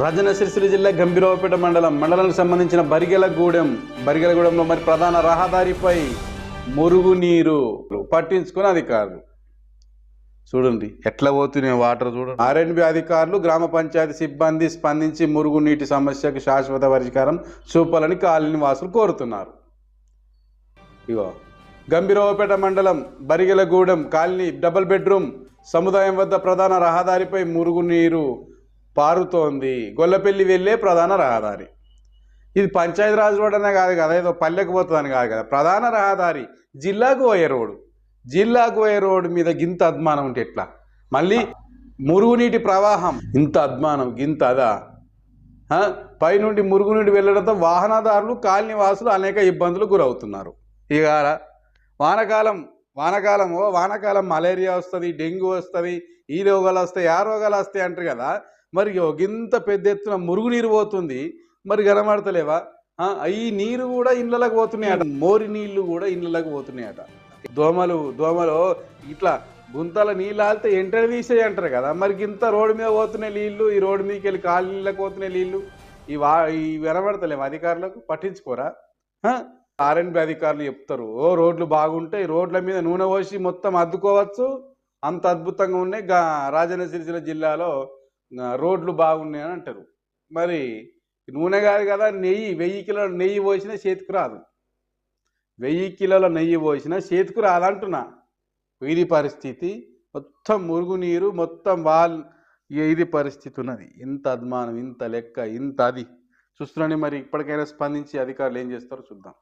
రజన జయ సిరిసిల్ల జిల్లా గంభీరావుపేట మండలం మండలానికి సంబంధించిన బరిగెలగూడెం బరిగెలగూడెంలో మరి ప్రధాన రహదారిపై మురుగునీరు పట్టించుకుని అధికారులు. చూడండి ఎట్లా పోతున్నాయి వాటర్ చూడండి. ఆర్ఎన్బి అధికారులు గ్రామ పంచాయతీ సిబ్బంది స్పందించి మురుగునీటి సమస్యకు శాశ్వత పరిష్కారం చూపాలని కాలనీ వాసులు కోరుతున్నారు. ఇగో గంభీరావుపేట మండలం బరిగెలగూడెం కాలనీ డబుల్ బెడ్రూమ్ సముదాయం వద్ద ప్రధాన రహదారిపై మురుగునీరు పారుతోంది. గొల్లపల్లి వెళ్ళే ప్రధాన రహదారి. ఇది పంచాయతీ రాజ్ రోడ్ అనే కాదు కదా ఏదో పల్లెకు పోతుందని కాదు కదా. ప్రధాన రహదారి జిల్లాకు పోయే రోడ్డు జిల్లాకు పోయే రోడ్డు మీద గింత అద్మానం ఉంటే ఎట్లా? మళ్ళీ మురుగునీటి ప్రవాహం. ఇంత అద్మానం గింత అదా? పైనుండి మురుగునీటి వెళ్ళడంతో వాహనదారులు కాలనీ వాసులు అనేక ఇబ్బందులు గురవుతున్నారు. ఇక వానకాలం వానకాలము వానకాలం మలేరియా వస్తుంది డెంగ్యూ వస్తుంది ఈ రోగాలు వస్తాయి ఆ రోగాలు వస్తాయి అంటారు కదా. మరి ఇగో గింత పెద్ద ఎత్తున మురుగునీరు పోతుంది మరి కనబడతలేవా? ఈ నీరు కూడా ఇళ్ళకి పోతున్నాయట. మోరి నీళ్ళు కూడా ఇళ్ళకి పోతున్నాయట. దోమలు దోమలు ఇట్లా గుంతల నీళ్ళు ఆలితే ఎంటర్ తీసేయి అంటారు కదా. మరి గింత రోడ్డు మీద పోతున్నాయి నీళ్ళు ఈ రోడ్డు మీదకి వెళ్ళి కాలు నీళ్ళకి పోతున్నాయి నీళ్ళు ఈ వా ఈ వినబడతలేము అధికారులకు? పట్టించుకోరా? ఆర్ఎన్బి అధికారులు చెప్తారు ఓ రోడ్లు బాగుంటాయి రోడ్ల మీద నూనె పోసి మొత్తం అద్దుకోవచ్చు. అంత అద్భుతంగా ఉన్నాయి. గా రాజన్న సిరిసిల్ల జిల్లాలో రోడ్లు బాగున్నాయి అని అంటారు. మరి నూనె కాదు కదా నెయ్యి వెయ్యి కిలోల నెయ్యి పోసినా చేతికి రాదు. వెయ్యి కిలోల నెయ్యి పోసినా చేతికి రాదంటున్నా ఇది పరిస్థితి. మొత్తం మురుగునీరు మొత్తం వాల్ ఇది పరిస్థితి ఉన్నది. ఇంత అద్మానం ఇంత లెక్క ఇంత అది. చూస్తున్నాండి మరి ఇప్పటికైనా స్పందించి అధికారులు ఏం చేస్తారో చూద్దాం.